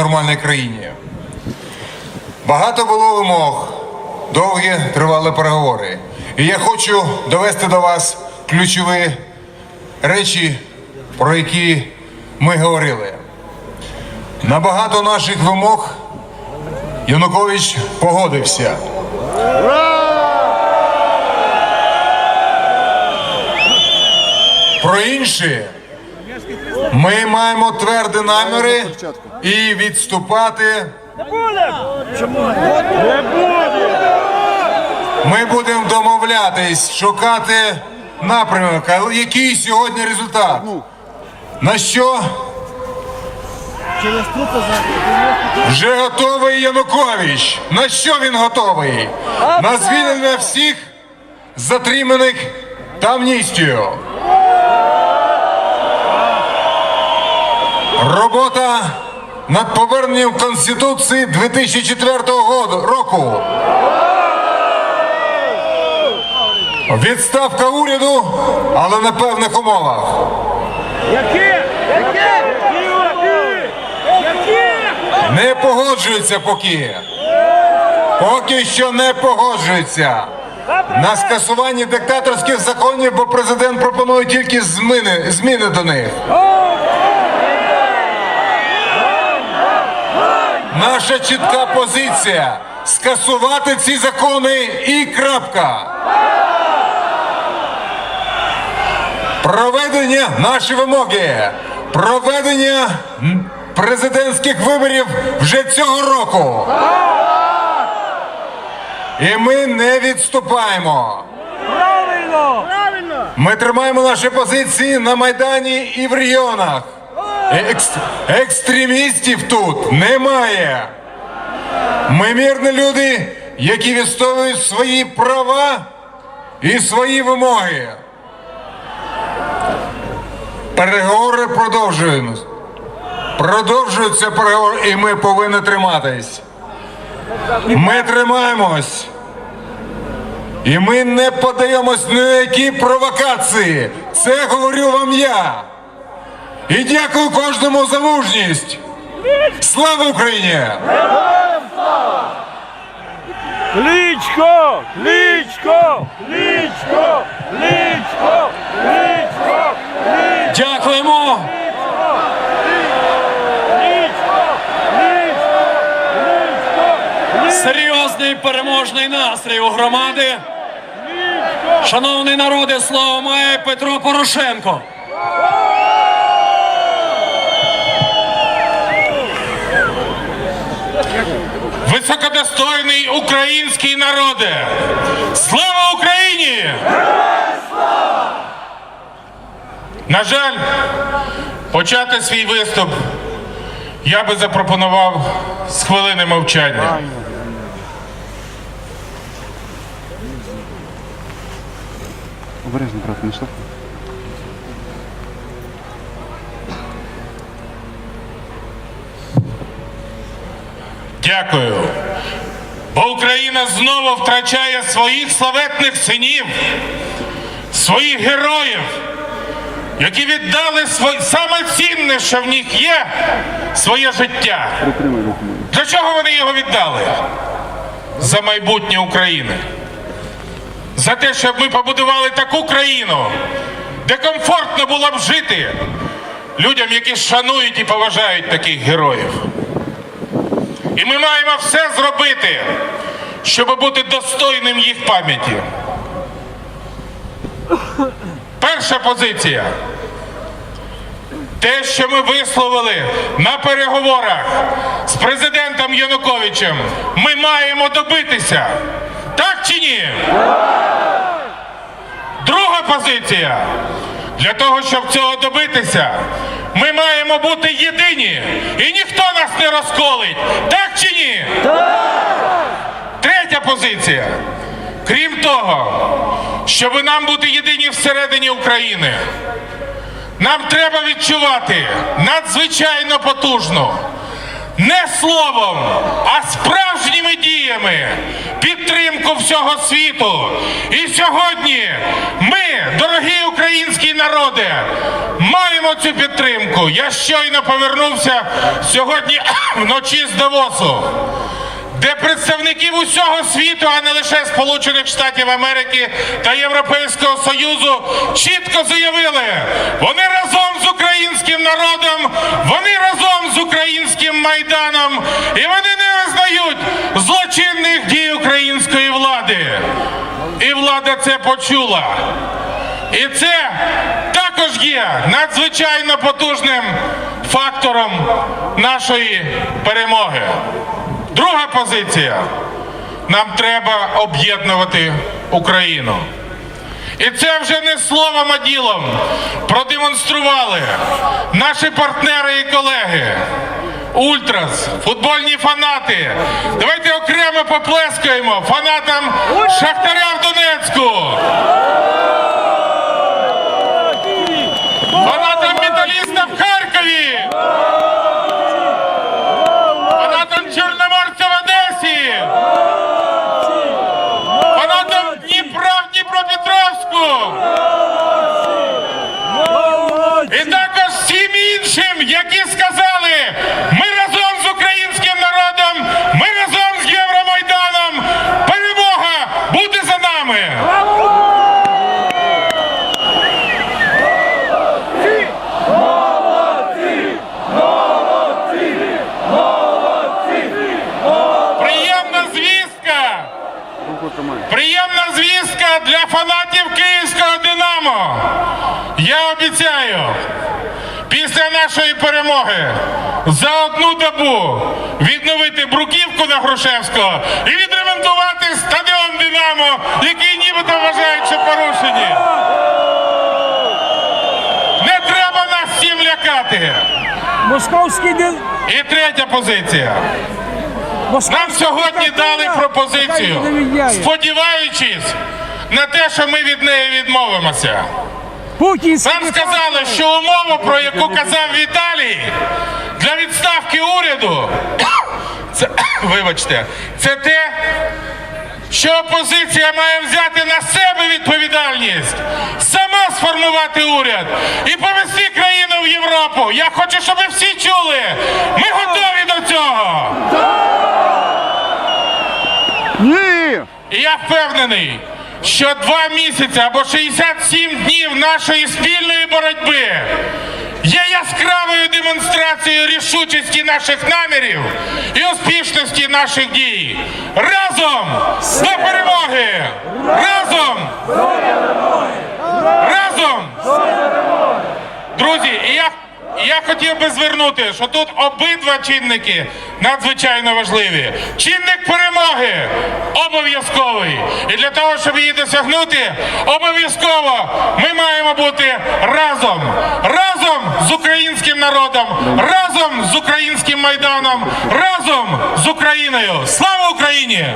нормальній країні. Багато було вимог, довгі тривали переговори. І я хочу довести до вас ключові речі, про які ми говорили. На багато наших вимог Янукович погодився. Про інші ми маємо тверді наміри і відступати. Ми будемо домовлятись, шукати напрямок. Який сьогодні результат? На що? Вже готовий Янукович. На що він готовий? На звільнення всіх затриманих та амністію. Робота над поверненням Конституції 2004 року. Відставка уряду, але на певних умовах. Які? Не погоджуються поки. Поки що не погоджуються. На скасування диктаторських законів, бо президент пропонує тільки зміни, зміни до них. Наша чітка позиція скасувати ці закони і крапка. Проведення наші вимоги. Проведення президентських виборів вже цього року. І ми не відступаємо. Правильно! Ми тримаємо наші позиції на Майдані і в регіонах. Екс- екстремістів тут немає. Ми мирні люди, які відстоюють свої права і свої вимоги. Переговори продовжуємось. Продовжуються переговори, і ми повинні триматись. Ми тримаємось. І ми не подаємось ні на які провокації. Це говорю вам я. І дякую кожному за мужність. Слава Україні! Кличко! Кличко! Кличко! Кличко! Кличко! Дякуємо. Кличко! Кличко! Кличко! Серйозний переможний настрій у громади. Шановний народе, слово має Петро Порошенко. Високодостойний український народе! Слава Україні! На жаль, почати свій виступ я би запропонував з хвилини мовчання. Обережно, брат, не штовхай. Дякую. Бо Україна знову втрачає своїх славетних синів, своїх героїв, які віддали своє саме цінне, що в них є, своє життя. Для чого вони його віддали? За майбутнє України. За те, щоб ми побудували таку країну, де комфортно було б жити людям, які шанують і поважають таких героїв. І ми маємо все зробити, щоб бути достойним їх пам'яті. Перша позиція. Те, що ми висловили на переговорах з президентом Януковичем, ми маємо добитися. Так чи ні? Друга позиція. Для того, щоб цього добитися, ми маємо бути єдині. І ніхто нас не розколить. Так чи ні? Третя позиція. Крім того, щоб нам бути єдині всередині України. Нам треба відчувати надзвичайно потужну, не словом, а справжніми діями. Підтримку всього світу. І сьогодні ми, дорогі українські народи, маємо цю підтримку. Я щойно повернувся сьогодні вночі з Давосу де представників усього світу, а не лише Сполучених Штатів Америки та Європейського Союзу, чітко заявили, вони разом з українським народом, вони разом з українським майданом, і вони не визнають злочинних дій української влади. І влада це почула. І це також є надзвичайно потужним фактором нашої перемоги. Друга позиція. Нам треба об'єднувати Україну. І це вже не словом, а ділом продемонстрували наші партнери і колеги. Ультрас, футбольні фанати. Давайте окремо поплескаємо фанатам Шахтаря в Донецьку. Фанатам металіста в Харкові. Фанатам Чорноморця в Одесі. Фанатам Дніпра в Дніпропетровську. І також всім іншим, які сказали, ми разом з українським народом, ми разом з Євромайданом. Перемога буде за нами. Приємна звістка. Приємна звістка для фанатів київського Динамо. Я обіцяю, після нашої перемоги за одну добу відновити бруківку на Грушевського і відремонтувати стадіон Динамо, який нібито вважають, що порушені. Не треба нас всім лякати. Московський. І третя позиція. Московський Нам сьогодні дали пропозицію, сподіваючись на те, що ми від неї відмовимося. Путінський Нам сказали, що умова, про яку казав Віталій, для відставки уряду, це, вибачте, це те, що опозиція має взяти на себе відповідальність, сама сформувати уряд і повести країну в Європу. Я хочу, щоб ви всі чули. Ми готові до цього. Ні! І я впевнений, що два місяці або 67 днів нашої спільної боротьби є яскравою демонстрацією рішучості наших намірів і успішності наших дій. Разом до перемоги! Разом! Разом! Друзі, і я, і я хотів би звернути, що тут обидва чинники надзвичайно важливі. Чинник перемоги обов'язковий. І для того, щоб її досягнути, обов'язково ми маємо бути разом. Разом з українським народом, разом з українським майданом, разом з Україною. Слава Україні!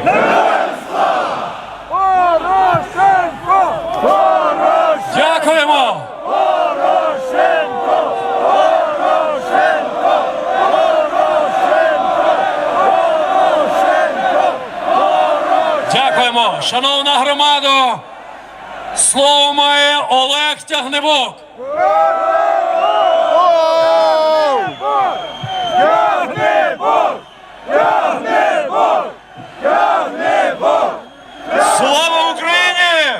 Порошенко! Порошенко! Дякуємо! Шановна громада. Слово має Олег Тягнебок. Слава Україні!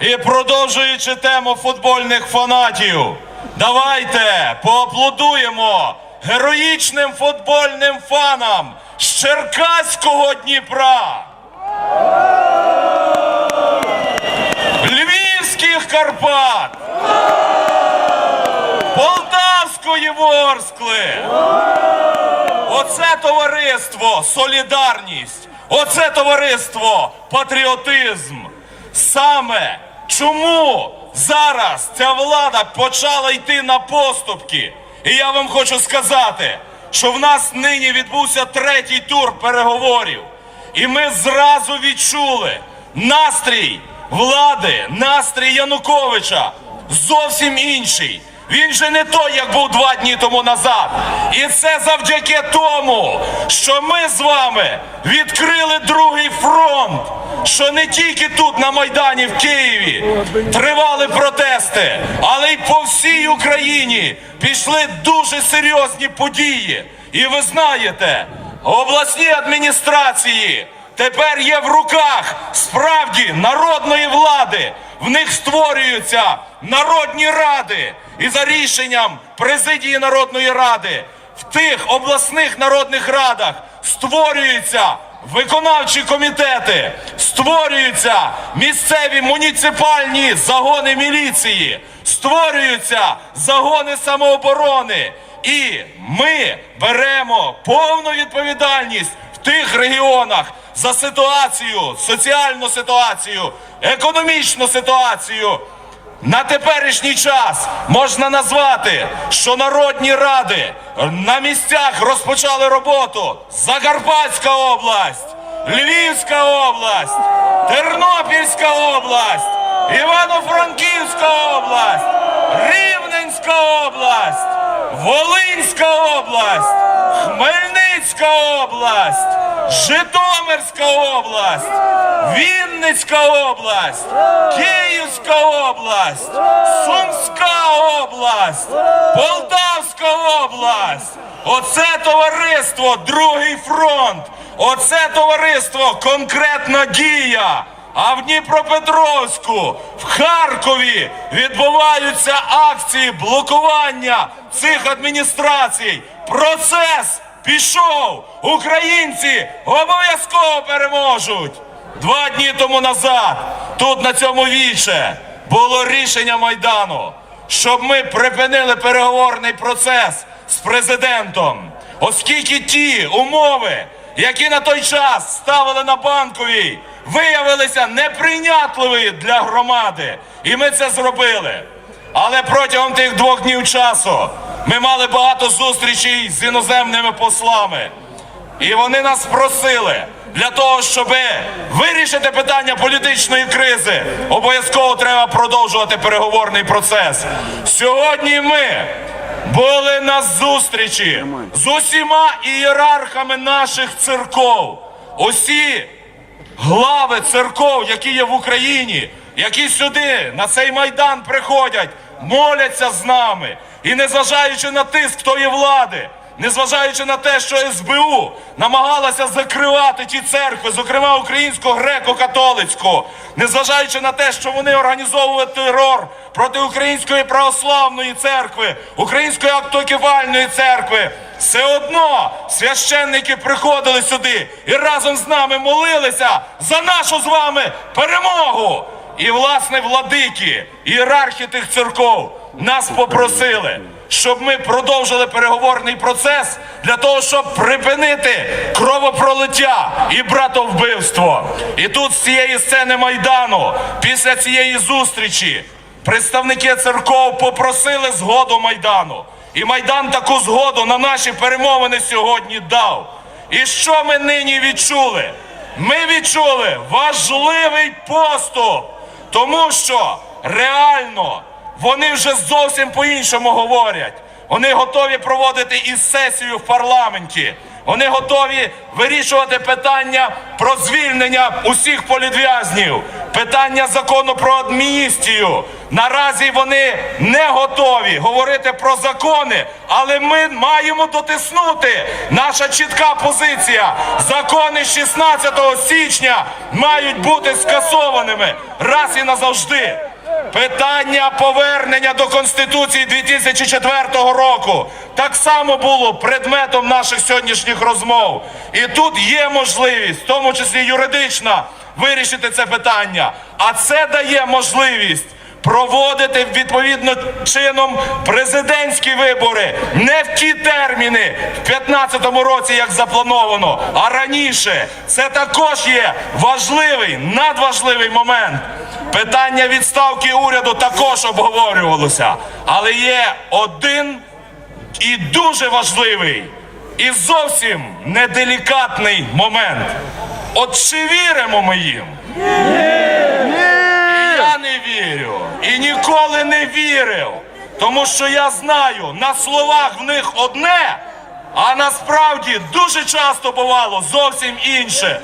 І продовжуючи тему футбольних фанатів, давайте поаплодуємо героїчним футбольним фанам з Черкаського Дніпра. Львівських Карпат. Полтавської Ворскли. Оце товариство солідарність, оце товариство патріотизм. Саме чому зараз ця влада почала йти на поступки? І я вам хочу сказати, що в нас нині відбувся третій тур переговорів. І ми зразу відчули настрій влади, настрій Януковича зовсім інший. Він же не той, як був два дні тому назад. І це завдяки тому, що ми з вами відкрили другий фронт. Що не тільки тут на Майдані в Києві тривали протести, але й по всій Україні пішли дуже серйозні події. І ви знаєте, обласні адміністрації тепер є в руках справді народної влади. В них створюються народні ради. І за рішенням президії Народної ради в тих обласних народних радах створюються виконавчі комітети, створюються місцеві муніципальні загони міліції, створюються загони самооборони. І ми беремо повну відповідальність в тих регіонах за ситуацію, соціальну ситуацію, економічну ситуацію. На теперішній час можна назвати, що народні ради на місцях розпочали роботу. Закарпатська область, Львівська область, Тернопільська область, Івано-Франківська область, Рівненська область, Волинська область, Хмельницька область, Житомирська область, Вінницька область, Київська область, Сумська область, Полтавська область. Оце товариство, другий фронт. Оце товариство конкретна дія. А в Дніпропетровську, в Харкові відбуваються акції блокування цих адміністрацій. Процес пішов. Українці обов'язково переможуть. Два дні тому назад, тут на цьому віче, було рішення Майдану, щоб ми припинили переговорний процес з президентом, оскільки ті умови, які на той час ставили на банковій, виявилися неприйнятливі для громади. І ми це зробили. Але протягом тих двох днів часу ми мали багато зустрічей з іноземними послами. І вони нас просили для того, щоб вирішити питання політичної кризи, обов'язково треба продовжувати переговорний процес. Сьогодні ми були на зустрічі з усіма ієрархами наших церков. Усі глави церков, які є в Україні, які сюди на цей майдан приходять, моляться з нами. І незважаючи на тиск тої влади, незважаючи на те, що СБУ намагалася закривати ті церкви, зокрема українську греко-католицьку, незважаючи на те, що вони організовували терор проти української православної церкви, української автокефальної церкви, все одно священники приходили сюди і разом з нами молилися за нашу з вами перемогу. І, власне, владики, ієрархи тих церков нас попросили, щоб ми продовжили переговорний процес для того, щоб припинити кровопролиття і братовбивство. І тут з цієї сцени Майдану, після цієї зустрічі, представники церков попросили згоду Майдану. І Майдан таку згоду на наші перемовини сьогодні дав. І що ми нині відчули? Ми відчули важливий поступ, тому що реально вони вже зовсім по-іншому говорять. Вони готові проводити і сесію в парламенті. Вони готові вирішувати питання про звільнення усіх політв'язнів, питання закону про адміністію. Наразі вони не готові говорити про закони, але ми маємо дотиснути. Наша чітка позиція. Закони 16 січня мають бути скасованими раз і назавжди. Питання повернення до Конституції 2004 року так само було предметом наших сьогоднішніх розмов. І тут є можливість, в тому числі юридична, вирішити це питання. А це дає можливість проводити відповідно чином президентські вибори не в ті терміни в 2015 році, як заплановано, а раніше. Це також є важливий, надважливий момент. Питання відставки уряду також обговорювалося, але є один і дуже важливий, і зовсім неделікатний момент. От чи віримо ми їм? І я не вірю і ніколи не вірив, Тому що я знаю, на словах в них одне, а насправді дуже часто бувало зовсім інше.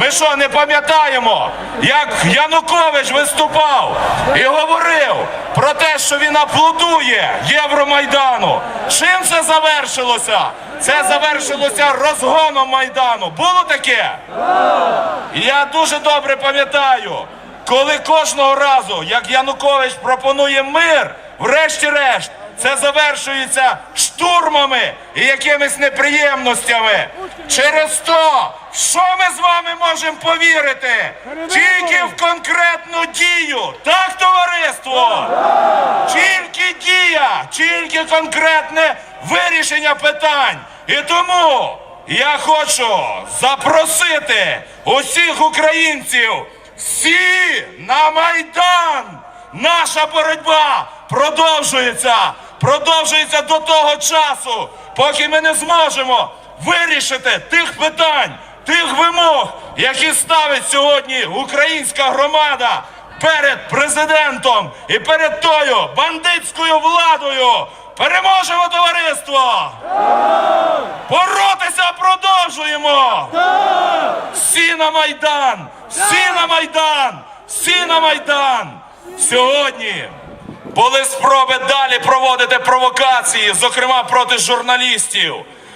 Ми що, не пам'ятаємо, як Янукович виступав і говорив про те, що він аплодує Євромайдану. Чим це завершилося? Це завершилося розгоном Майдану. Було таке? Я дуже добре пам'ятаю, коли кожного разу, як Янукович пропонує мир, врешті-решт, це завершується штурмами і якимись неприємностями. Через то, що ми з вами можемо повірити? Тільки в конкретну дію. Так, товариство? Тільки дія, тільки конкретне вирішення питань. І тому я хочу запросити усіх українців всі на Майдан. Наша боротьба продовжується. Продовжується до того часу, поки ми не зможемо вирішити тих питань, тих вимог, які ставить сьогодні українська громада перед президентом і перед тою бандитською владою. Переможемо товариство! Боротися продовжуємо! Всі на Майдан! Всі на Майдан! Всі на Майдан! Сьогодні були спроби далі проводити провокації, зокрема проти журналістів.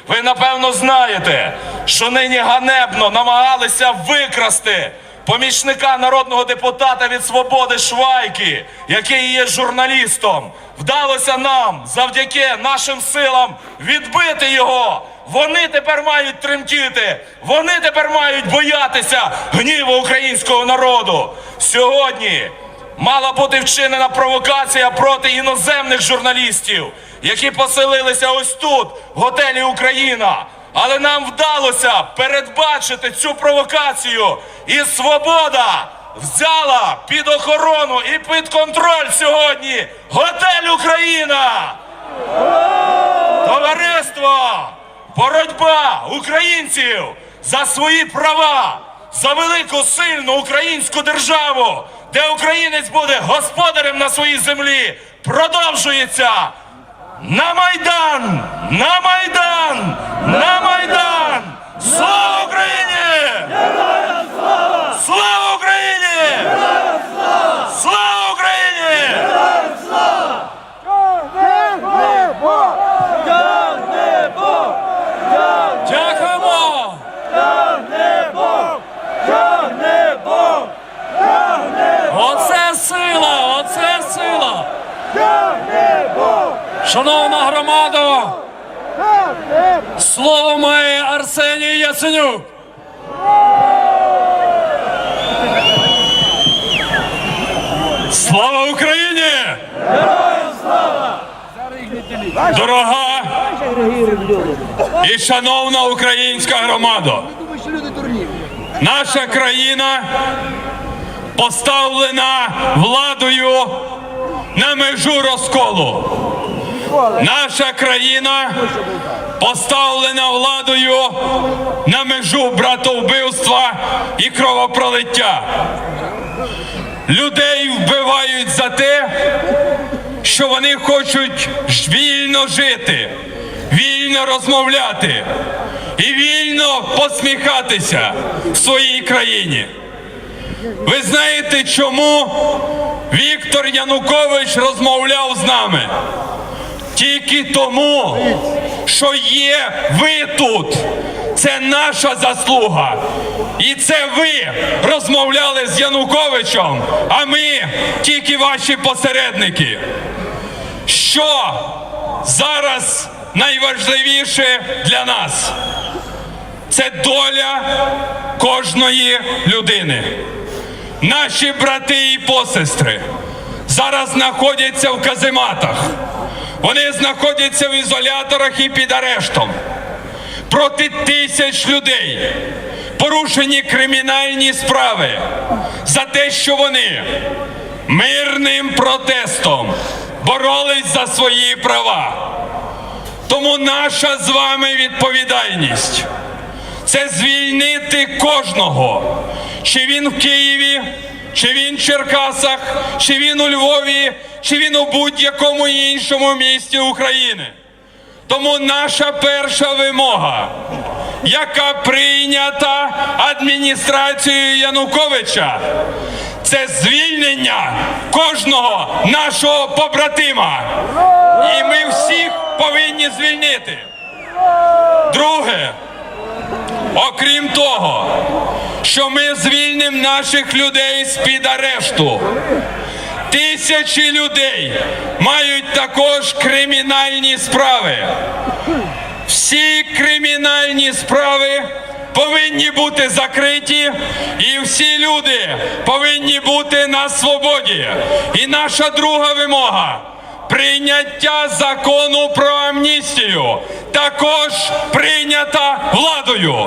Ви напевно знаєте, що нині ганебно намагалися викрасти помічника народного депутата від свободи Швайки, який є журналістом. Вдалося нам завдяки нашим силам відбити його. Вони тепер мають тремтіти, вони тепер мають боятися гніву українського народу. Сьогодні мала бути вчинена провокація проти іноземних журналістів, які поселилися ось тут, в готелі Україна. Але нам вдалося передбачити цю провокацію, і свобода взяла під охорону і під контроль сьогодні готель Україна. Товариство! Боротьба українців за свої права, за велику сильну українську державу, де українець буде господарем на своїй землі, продовжується. На Майдан! На Майдан! На Майдан! Слава Україні! Слава Україні! Слава Україні! Дякуємо! Оце сила! Оце сила! Шановна громада! Слово має Арсеній Яценюк! Слава Україні! Дорога і шановна українська громада! Наша країна поставлена владою на межу розколу. Наша країна поставлена владою на межу братовбивства і кровопролиття. Людей вбивають за те, що вони хочуть вільно жити, вільно розмовляти і вільно посміхатися в своїй країні. Ви знаєте, чому Віктор Янукович розмовляв з нами? Тільки тому, що є ви тут. Це наша заслуга. І це ви розмовляли з Януковичем, а ми тільки ваші посередники. Що зараз найважливіше для нас? Це доля кожної людини. Наші брати і посестри зараз знаходяться в казематах. Вони знаходяться в ізоляторах і під арештом. Проти тисяч людей порушені кримінальні справи за те, що вони мирним протестом боролись за свої права. Тому наша з вами відповідальність це звільнити кожного, чи він в Києві, чи він в Черкасах, чи він у Львові, чи він у будь-якому іншому місті України. Тому наша перша вимога, яка прийнята адміністрацією Януковича, це звільнення кожного нашого побратима. І ми всіх повинні звільнити. Друге, окрім того, що ми звільнимо наших людей з-під арешту. Тисячі людей мають також кримінальні справи. Всі кримінальні справи повинні бути закриті, і всі люди повинні бути на свободі. І наша друга вимога прийняття закону про амністію також прийнята владою.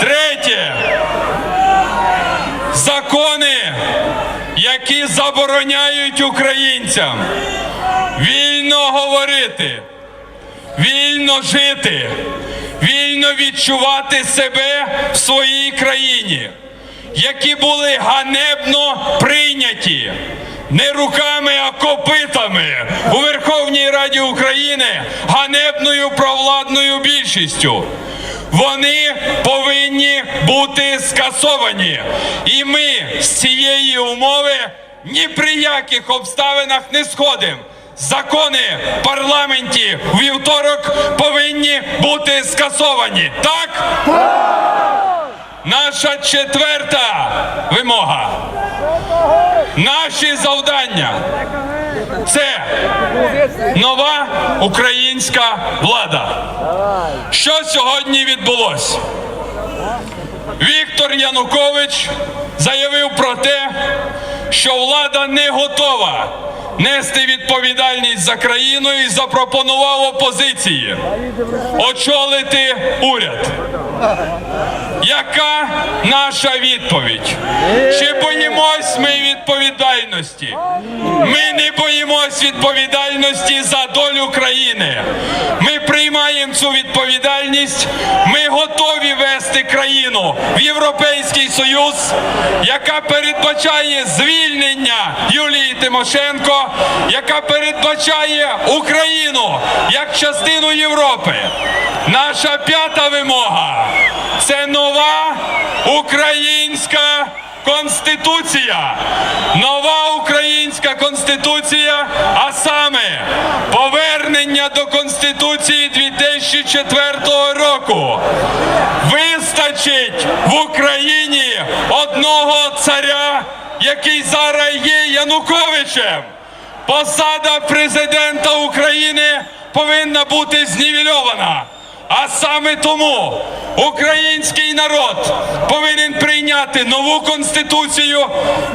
Третє. Закони, які забороняють українцям вільно говорити, вільно жити, вільно відчувати себе в своїй країні, які були ганебно прийняті не руками, а копитами у Верховній Раді України ганебною провладною більшістю. Вони повинні бути скасовані. І ми з цієї умови ні при яких обставинах не сходимо. Закони в парламенті вівторок повинні бути скасовані. Так? Наша четверта вимога. Наші завдання це нова українська влада. Що сьогодні відбулося? Віктор Янукович заявив про те, що влада не готова нести відповідальність за країну і запропонував опозиції очолити уряд. Яка наша відповідь? Чи боїмось ми відповідальності? Ми не боїмось відповідальності за долю країни. Ми приймаємо цю відповідальність. Ми готові вести країну в Європейський Союз, яка передбачає звільнення Юлії Тимошенко, яка передбачає Україну як частину Європи. Наша п'ята вимога це нова українська конституція. Нова українська конституція, а саме повернення до конституції 2004 року. Вистачить в Україні одного царя, який зараз є Януковичем. Посада президента України повинна бути знівельована. А саме тому український народ повинен прийняти нову конституцію,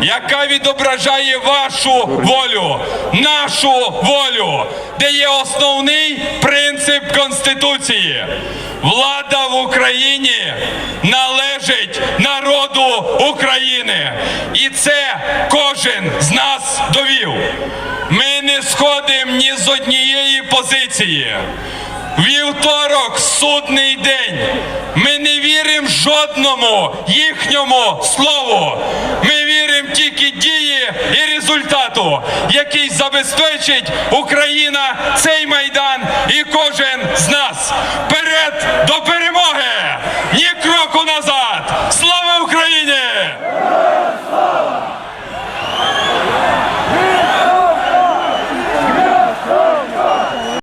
яка відображає вашу волю, нашу волю, де є основний принцип конституції. Влада в Україні належить народу України, і це кожен з нас довів. Ми не сходимо ні з однієї позиції. Вівторок, судний день. Ми не віримо жодному їхньому слову. Ми віримо тільки дії і результату, який забезпечить Україна цей майдан і кожен з нас. Перед до перемоги! Ні кроку назад!